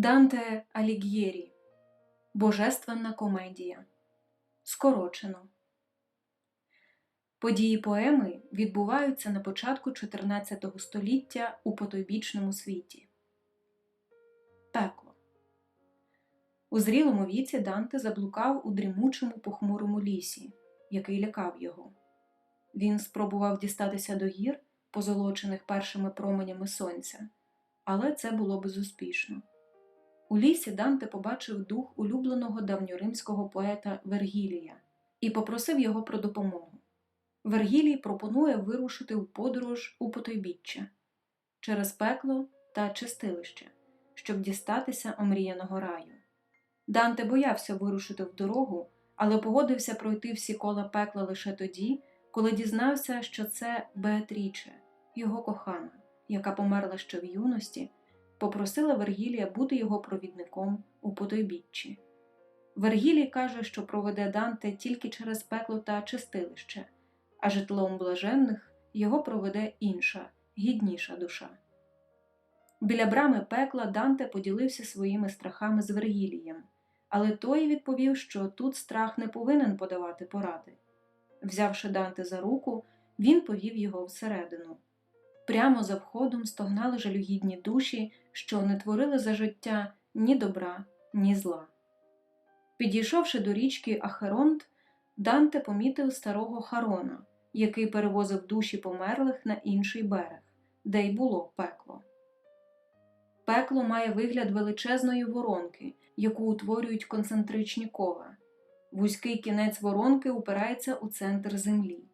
Данте Аліг'єрі Божественна комедія. Скорочено. Події поеми відбуваються на початку 14 століття у потойбічному світі. Пекло. У зрілому віці Данте заблукав у дрімучому похмурому лісі, який лякав його. Він спробував дістатися до гір, позолочених першими променями сонця, але це було безуспішно. У лісі Данте побачив дух улюбленого давньоримського поета Вергілія і попросив його про допомогу. Вергілій пропонує вирушити в подорож у потойбіччя через пекло та чистилище, щоб дістатися омріяного раю. Данте боявся вирушити в дорогу, але погодився пройти всі кола пекла лише тоді, коли дізнався, що це Беатріче, його кохана, яка померла ще в юності попросила Вергілія бути його провідником у потойбіччі. Вергілій каже, що проведе Данте тільки через пекло та чистилище, а житлом блаженних його проведе інша, гідніша душа. Біля брами пекла Данте поділився своїми страхами з Вергілієм, але той відповів, що тут страх не повинен подавати поради. Взявши Данте за руку, він повів його всередину. Прямо за входом стогнали жалюгідні душі, що не творили за життя ні добра, ні зла. Підійшовши до річки Ахеронт, Данте помітив старого Харона, який перевозив душі померлих на інший берег, де й було пекло. Пекло має вигляд величезної воронки, яку утворюють концентричні кола. Вузький кінець воронки упирається у центр землі.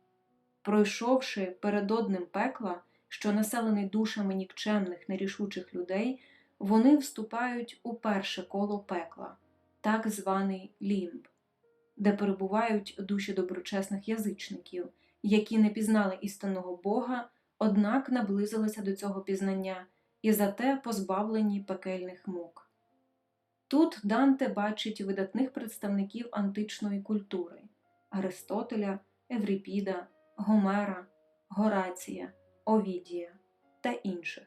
Пройшовши перед одним пекла, що населений душами нікчемних нерішучих людей, вони вступають у перше коло пекла, так званий лімб, де перебувають душі доброчесних язичників, які не пізнали істинного Бога, однак наблизилися до цього пізнання і зате позбавлені пекельних мук. Тут Данте бачить видатних представників античної культури Аристотеля, Еврипіда, Гомера, Горація. Овідія та інших.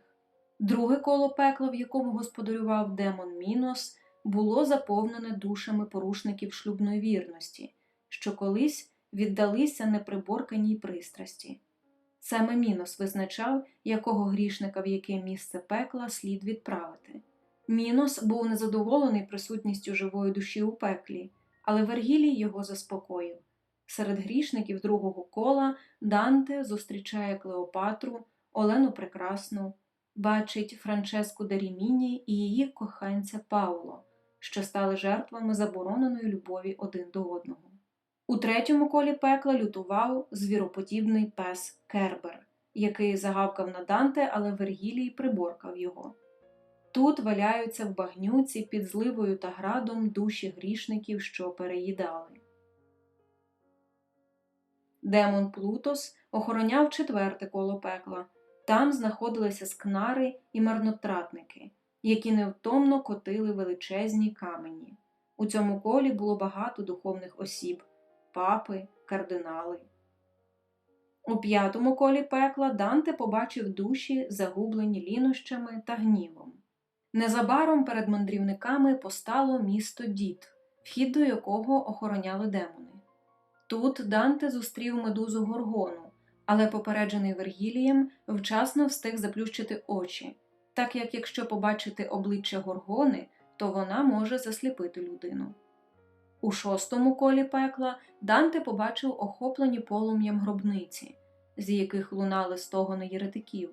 Друге коло пекла, в якому господарював демон Мінос, було заповнене душами порушників шлюбної вірності, що колись віддалися неприборканій пристрасті. Саме Мінос визначав, якого грішника в яке місце пекла слід відправити. Мінос був незадоволений присутністю живої душі у пеклі, але Вергілій його заспокоїв. Серед грішників другого кола Данте зустрічає Клеопатру, Олену Прекрасну, бачить Франческу Даріміні і її коханця Пауло, що стали жертвами забороненої любові один до одного. У третьому колі пекла лютував звіроподібний пес Кербер, який загавкав на Данте, але Вергілій приборкав його. Тут валяються в багнюці під зливою та градом душі грішників, що переїдали. Демон Плутос охороняв четверте коло пекла. Там знаходилися скнари і марнотратники, які невтомно котили величезні камені. У цьому колі було багато духовних осіб папи, кардинали. У п'ятому колі пекла Данте побачив душі, загублені лінощами та гнівом. Незабаром перед мандрівниками постало місто Дід, вхід до якого охороняли демони. Тут Данте зустрів медузу горгону, але попереджений Вергілієм вчасно встиг заплющити очі, так як якщо побачити обличчя горгони, то вона може засліпити людину. У шостому колі пекла Данте побачив охоплені полум'ям гробниці, з яких лунали стогони єретиків.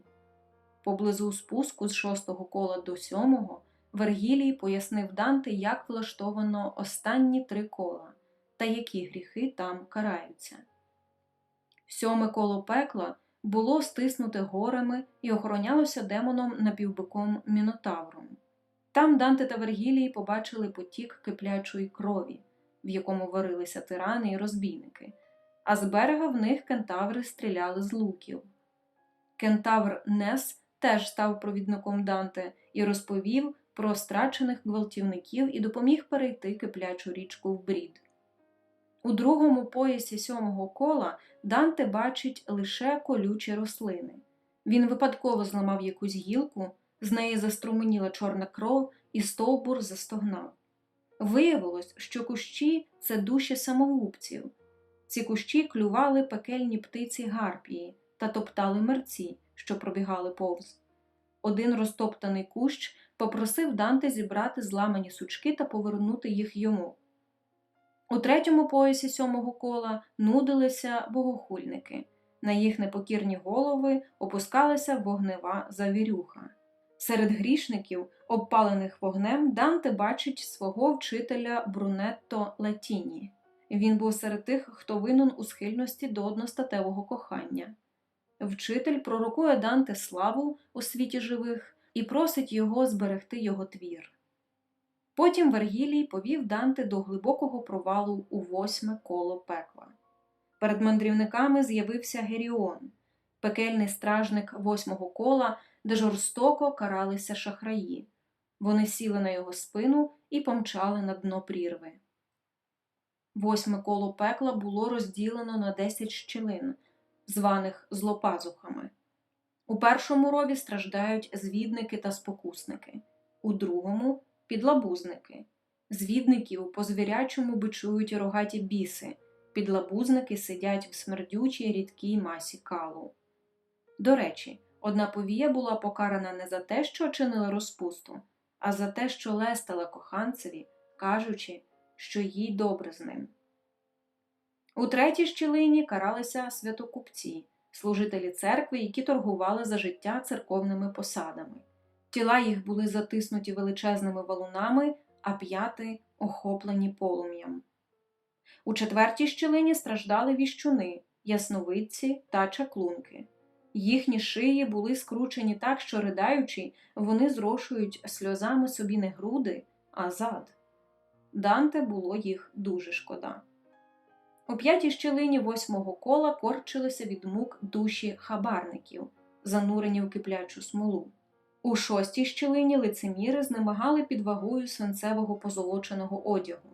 Поблизу спуску з шостого кола до сьомого Вергілій пояснив Данте, як влаштовано останні три кола та які гріхи там караються. Сьоме коло пекла було стиснуте горами і охоронялося демоном напівбиком Мінотавром. Там Данте та Вергілій побачили потік киплячої крові, в якому варилися тирани і розбійники, а з берега в них кентаври стріляли з луків. Кентавр Нес теж став провідником Данте і розповів про страчених гвалтівників і допоміг перейти киплячу річку в брід. У другому поясі сьомого кола Данте бачить лише колючі рослини. Він випадково зламав якусь гілку, з неї заструменіла чорна кров, і стовбур застогнав. Виявилось, що кущі це душі самогубців. Ці кущі клювали пекельні птиці гарпії та топтали мерці, що пробігали повз. Один розтоптаний кущ попросив Данте зібрати зламані сучки та повернути їх йому. У третьому поясі сьомого кола нудилися богохульники. На їх непокірні голови опускалася вогнева завірюха. Серед грішників, обпалених вогнем, Данте бачить свого вчителя Брунетто Латіні. Він був серед тих, хто винен у схильності до одностатевого кохання. Вчитель пророкує Данте славу у світі живих і просить його зберегти його твір. Потім Вергілій повів Данте до глибокого провалу у восьме коло пекла. Перед мандрівниками з'явився Геріон, пекельний стражник восьмого кола, де жорстоко каралися шахраї. Вони сіли на його спину і помчали на дно прірви. Восьме коло пекла було розділено на десять щілин, званих злопазухами. У першому рові страждають звідники та спокусники, у другому підлабузники. Звідників по звірячому бичують рогаті біси, підлабузники сидять в смердючій рідкій масі калу. До речі, одна повія була покарана не за те, що чинила розпусту, а за те, що лестила коханцеві, кажучи, що їй добре з ним. У третій щілині каралися святокупці, служителі церкви, які торгували за життя церковними посадами. Тіла їх були затиснуті величезними валунами, а п'яти охоплені полум'ям. У четвертій щілині страждали віщуни, ясновидці та чаклунки. Їхні шиї були скручені так, що, ридаючи, вони зрошують сльозами собі не груди, а зад. Данте було їх дуже шкода. У п'ятій щілині восьмого кола корчилися від мук душі хабарників, занурені в киплячу смолу. У шостій щілині лицеміри знемагали під вагою свинцевого позолоченого одягу.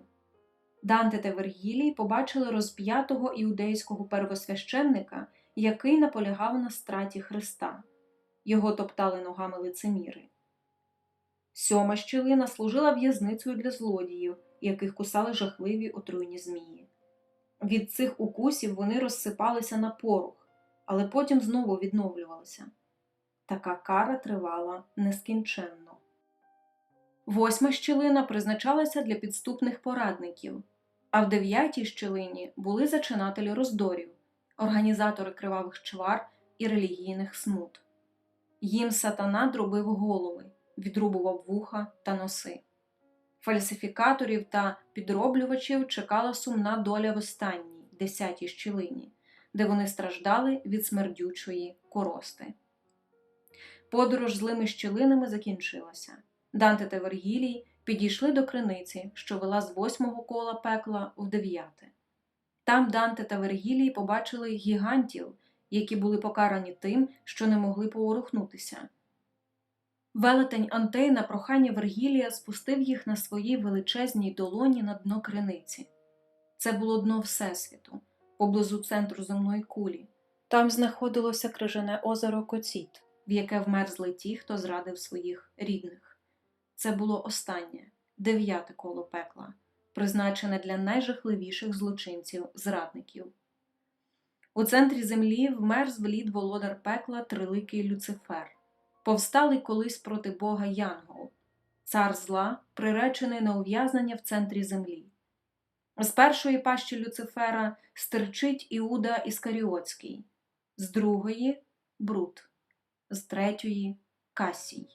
Данте та Вергілій побачили розп'ятого іудейського первосвященника, який наполягав на страті Христа. Його топтали ногами лицеміри. Сьома щілина служила в'язницею для злодіїв, яких кусали жахливі отруйні змії. Від цих укусів вони розсипалися на порох, але потім знову відновлювалися. Така кара тривала нескінченно. Восьма щілина призначалася для підступних порадників, а в дев'ятій щілині були зачинателі роздорів, організатори кривавих чвар і релігійних смут. Їм сатана дробив голови, відрубував вуха та носи. Фальсифікаторів та підроблювачів чекала сумна доля в останній, десятій щілині, де вони страждали від смердючої корости. Подорож злими щілинами закінчилася. Данте та Вергілій підійшли до криниці, що вела з восьмого кола пекла в дев'яте. Там Данте та Вергілій побачили гігантів, які були покарані тим, що не могли поворухнутися. Велетень Антей на прохання Вергілія спустив їх на своїй величезній долоні на дно криниці. Це було дно Всесвіту, поблизу центру земної кулі. Там знаходилося крижане озеро Коціт, в яке вмерзли ті, хто зрадив своїх рідних. Це було останнє, дев'яте коло пекла, призначене для найжахливіших злочинців зрадників. У центрі землі вмерз в лід володар пекла триликий Люцифер повсталий колись проти Бога Янгол, цар зла, приречений на ув'язнення в центрі землі. З першої пащі Люцифера стирчить Іуда Іскаріотський, з другої Брут, з третьої Касій.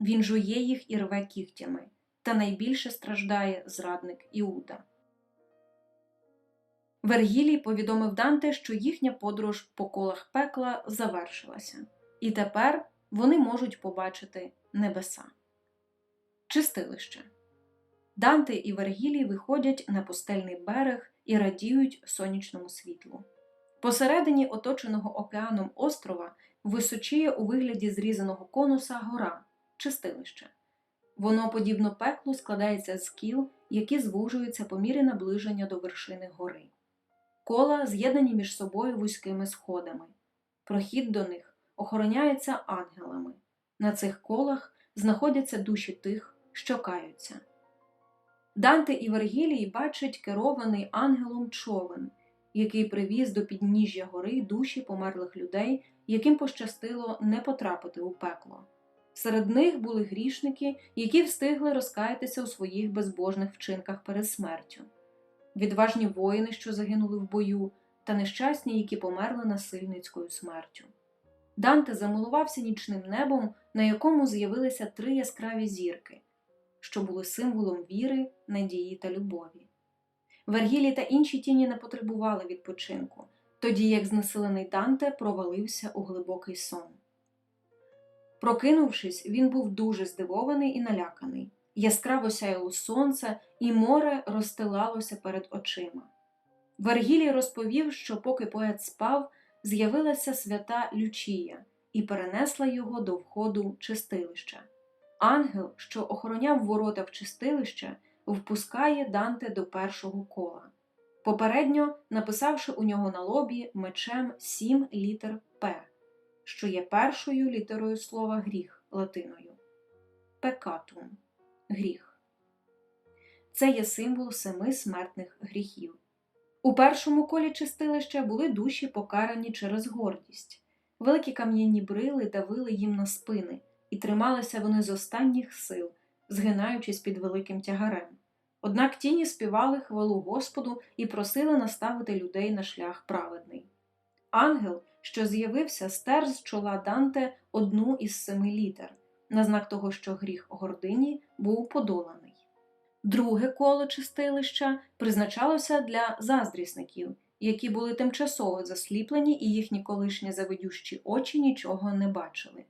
Він жує їх і рве кігтями, та найбільше страждає зрадник Іуда. Вергілій повідомив Данте, що їхня подорож по колах пекла завершилася. І тепер вони можуть побачити небеса. Чистилище. Данте і Вергілій виходять на пустельний берег і радіють сонячному світлу. Посередині оточеного океаном острова височіє у вигляді зрізаного конуса гора, чистилище. Воно, подібно пеклу, складається з кіл, які звужуються по мірі наближення до вершини гори. Кола з'єднані між собою вузькими сходами. Прохід до них охороняється ангелами. На цих колах знаходяться душі тих, що каються. Данте і Вергілій бачать керований ангелом човен, який привіз до підніжжя гори душі померлих людей, яким пощастило не потрапити у пекло. Серед них були грішники, які встигли розкаятися у своїх безбожних вчинках перед смертю, відважні воїни, що загинули в бою, та нещасні, які померли насильницькою смертю. Данте замилувався нічним небом, на якому з'явилися три яскраві зірки, що були символом віри, надії та любові. Вергілі та інші тіні не потребували відпочинку, тоді як знесилений Данте провалився у глибокий сон. Прокинувшись, він був дуже здивований і наляканий. Яскраво сяяло сонце, і море розстилалося перед очима. Вергілій розповів, що поки поет спав, з'явилася свята Лючія і перенесла його до входу чистилища. Ангел, що охороняв ворота в чистилище, впускає Данте до першого кола, попередньо написавши у нього на лобі мечем сім літер П, що є першою літерою слова гріх латиною пекатум гріх. Це є символ семи смертних гріхів. У першому колі чистилища були душі покарані через гордість. Великі кам'яні брили давили їм на спини, і трималися вони з останніх сил, згинаючись під великим тягарем. Однак тіні співали хвалу Господу і просили наставити людей на шлях праведний. Ангел, що з'явився, стер з чола Данте одну із семи літер, на знак того, що гріх гордині був подоланий. Друге коло чистилища призначалося для заздрісників, які були тимчасово засліплені і їхні колишні завидющі очі нічого не бачили.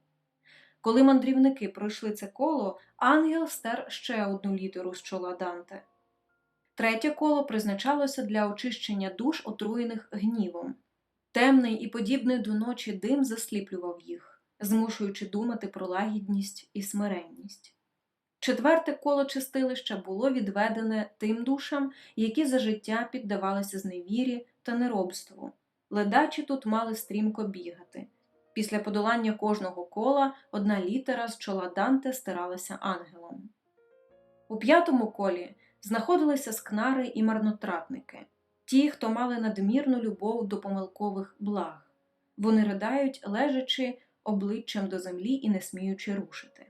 Коли мандрівники пройшли це коло, ангел стер ще одну літеру з чола Данте. Третє коло призначалося для очищення душ, отруєних гнівом. Темний і подібний до ночі дим засліплював їх, змушуючи думати про лагідність і смиренність. Четверте коло чистилища було відведене тим душам, які за життя піддавалися зневірі та неробству. Ледачі тут мали стрімко бігати. Після подолання кожного кола одна літера з чола Данте стиралася ангелом. У п'ятому колі знаходилися скнари і марнотратники, ті, хто мали надмірну любов до помилкових благ. Вони ридають, лежачи обличчям до землі і не сміючи рушити.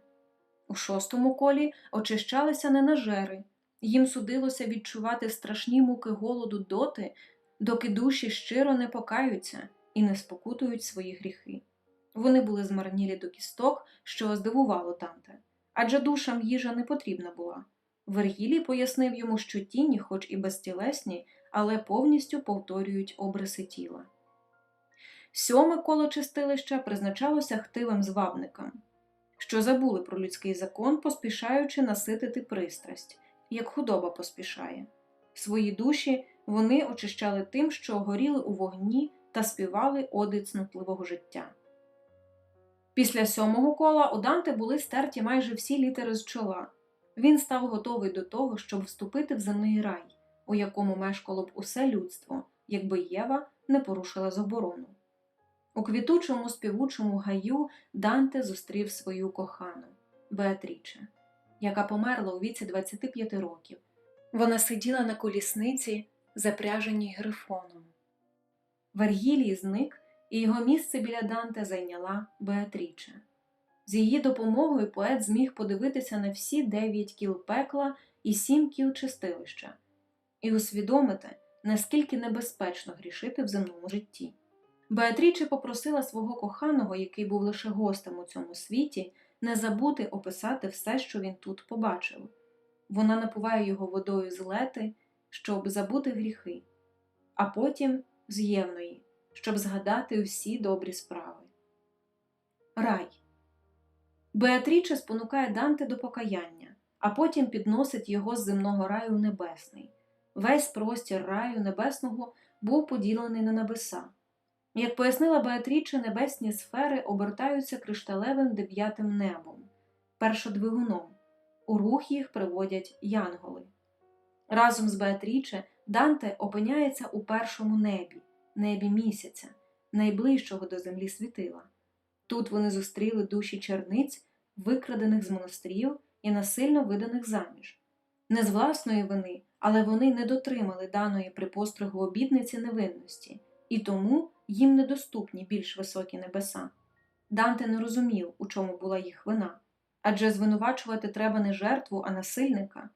У шостому колі очищалися ненажери, їм судилося відчувати страшні муки голоду доти, доки душі щиро не покаються і не спокутують свої гріхи. Вони були змарнілі до кісток, що здивувало Данте, адже душам їжа не потрібна була. Вергілій пояснив йому, що тіні, хоч і безтілесні, але повністю повторюють обриси тіла. Сьоме коло чистилища призначалося хтивим звабникам, що забули про людський закон, поспішаючи наситити пристрасть, як худоба поспішає. Свої душі вони очищали тим, що горіли у вогні та співали оди цнотливого життя. Після сьомого кола у Данте були стерті майже всі літери з чола. Він став готовий до того, щоб вступити в земний рай, у якому мешкало б усе людство, якби Єва не порушила заборону. У квітучому співучому гаю Данте зустрів свою кохану Беатріче, яка померла у віці 25 років. Вона сиділа на колісниці, запряженій грифоном. Вергілій зник, і його місце біля Данте зайняла Беатріче. З її допомогою поет зміг подивитися на всі дев'ять кіл пекла і сім кіл чистилища, і усвідомити, наскільки небезпечно грішити в земному житті. Беатріче попросила свого коханого, який був лише гостем у цьому світі, не забути описати все, що він тут побачив. Вона напуває його водою з лети, щоб забути гріхи, а потім з євної, щоб згадати усі добрі справи. Рай Беатріче спонукає Данте до покаяння, а потім підносить його з земного раю в небесний. Весь простір раю небесного був поділений на небеса. Як пояснила Беатріче, небесні сфери обертаються кришталевим дев'ятим небом, першодвигуном. У рух їх приводять янголи. Разом з Беатріче Данте опиняється у першому небі, небі місяця, найближчого до землі світила. Тут вони зустріли душі черниць, викрадених з монастирів і насильно виданих заміж. Не з власної вини, але вони не дотримали даної при постригу обідниці невинності, і тому їм недоступні більш високі небеса. Данте не розумів, у чому була їх вина, адже звинувачувати треба не жертву, а насильника.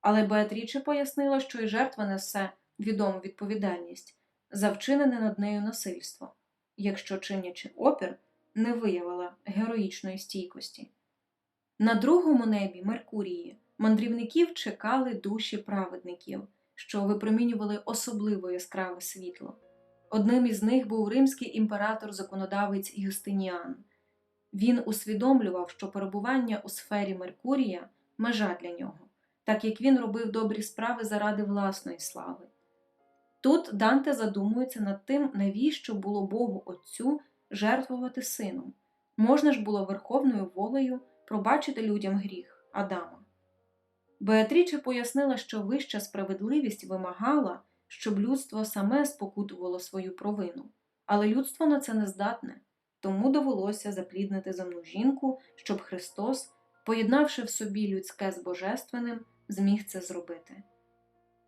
Але Беатріче пояснила, що і жертва несе відому відповідальність за вчинене над нею насильство, якщо чинячи опір, не виявила героїчної стійкості. На другому небі Меркурії мандрівників чекали душі праведників, що випромінювали особливо яскраве світло. Одним із них був римський імператор-законодавець Юстиніан. Він усвідомлював, що перебування у сфері Меркурія межа для нього, так як він робив добрі справи заради власної слави. Тут Данте задумується над тим, навіщо було Богу Отцю жертвувати сином. Можна ж було верховною волею пробачити людям гріх Адама. Беатріче пояснила, що вища справедливість вимагала, щоб людство саме спокутувало свою провину, але людство на це не здатне, тому довелося запліднити земну жінку, щоб Христос, поєднавши в собі людське з божественним, зміг це зробити.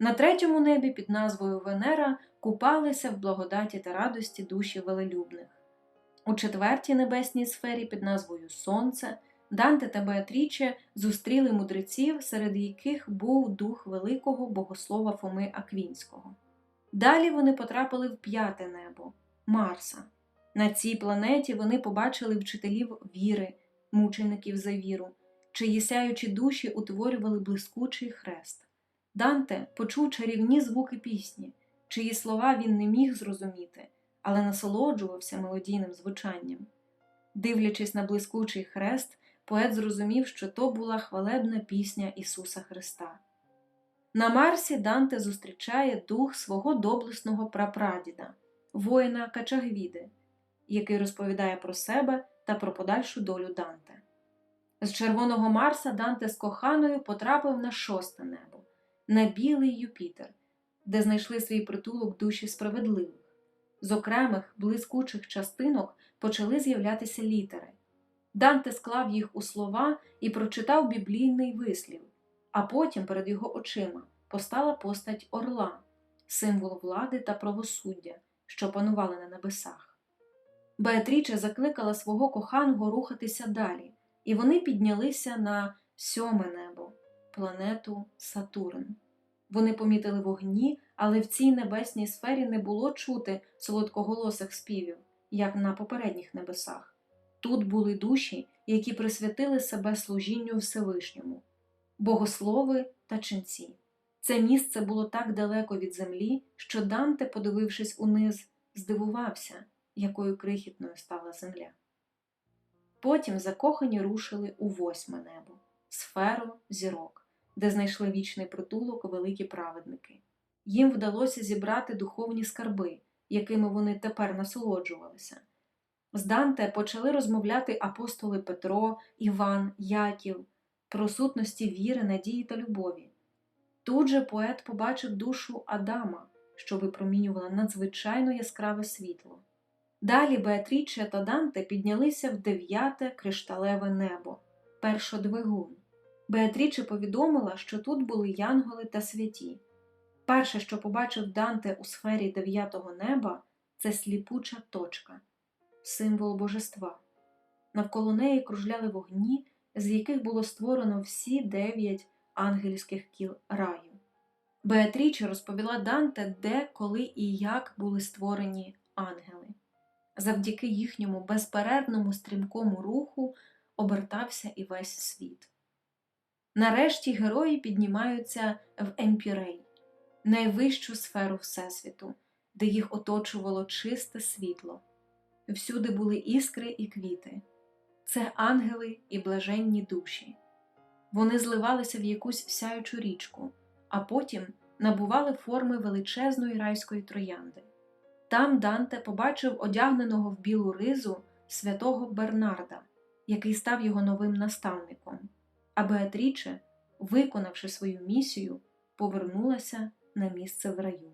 На третьому небі під назвою Венера купалися в благодаті та радості душі велелюбних. У четвертій небесній сфері під назвою Сонце Данте та Беатріче зустріли мудреців, серед яких був дух великого богослова Фоми Аквінського. Далі вони потрапили в п'яте небо Марса. На цій планеті вони побачили вчителів віри, мучеників за віру, чиї сяючі душі утворювали блискучий хрест. Данте почув чарівні звуки пісні, чиї слова він не міг зрозуміти, але насолоджувався мелодійним звучанням. Дивлячись на блискучий хрест, поет зрозумів, що то була хвалебна пісня Ісуса Христа. На Марсі Данте зустрічає дух свого доблесного прапрадіда, воїна Качагвіди, який розповідає про себе та про подальшу долю Данте. З червоного Марса Данте з коханою потрапив на шосте небо, на білий Юпітер, де знайшли свій притулок душі справедливих. З окремих блискучих частинок почали з'являтися літери. Данте склав їх у слова і прочитав біблійний вислів, а потім перед його очима постала постать орла, символ влади та правосуддя, що панували на небесах. Беатріче закликала свого коханого рухатися далі, і вони піднялися на сьоме небо, планету Сатурн. Вони помітили вогні, але в цій небесній сфері не було чути солодкоголосих співів, як на попередніх небесах. Тут були душі, які присвятили себе служінню Всевишньому, богослови та ченці. Це місце було так далеко від землі, що Данте, подивившись униз, здивувався, якою крихітною стала земля. Потім закохані рушили у восьме небо, сферу зірок, де знайшли вічний притулок великі праведники. Їм вдалося зібрати духовні скарби, якими вони тепер насолоджувалися. З Данте почали розмовляти апостоли Петро, Іван, Яків про сутності віри, надії та любові. Тут же поет побачив душу Адама, що випромінювала надзвичайно яскраве світло. Далі Беатріче та Данте піднялися в дев'яте кришталеве небо, першодвигун. Беатріче повідомила, що тут були янголи та святі. Перше, що побачив Данте у сфері дев'ятого неба, це сліпуча точка, символ божества. Навколо неї кружляли вогні, з яких було створено всі дев'ять ангельських кіл раю. Беатріче розповіла Данте, де, коли і як були створені ангели. Завдяки їхньому безперервному стрімкому руху обертався і весь світ. Нарешті герої піднімаються в Емпірей, найвищу сферу Всесвіту, де їх оточувало чисте світло. Всюди були іскри і квіти, це ангели і блаженні душі. Вони зливалися в якусь сяючу річку, а потім набували форми величезної райської троянди. Там Данте побачив одягненого в білу ризу святого Бернарда, який став його новим наставником, а Беатріче, виконавши свою місію, повернулася на місце в раю.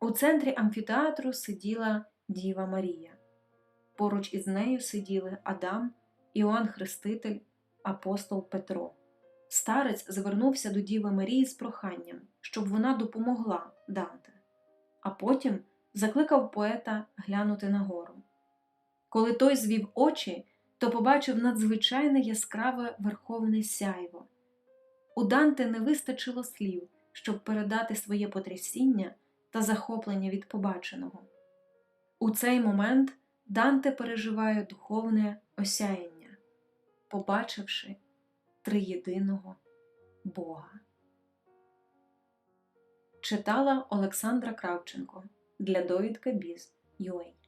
У центрі амфітеатру сиділа Діва Марія. Поруч із нею сиділи Адам, Іоанн Хреститель, апостол Петро. Старець звернувся до Діви Марії з проханням, щоб вона допомогла Данте, а потім закликав поета глянути нагору. Коли той звів очі, то побачив надзвичайне яскраве верховне сяйво. У Данте не вистачило слів, щоб передати своє потрясіння та захоплення від побаченого. У цей момент Данте переживає духовне осяяння, побачивши триєдиного Бога. Читала Олександра Кравченко для довідка Біз.UA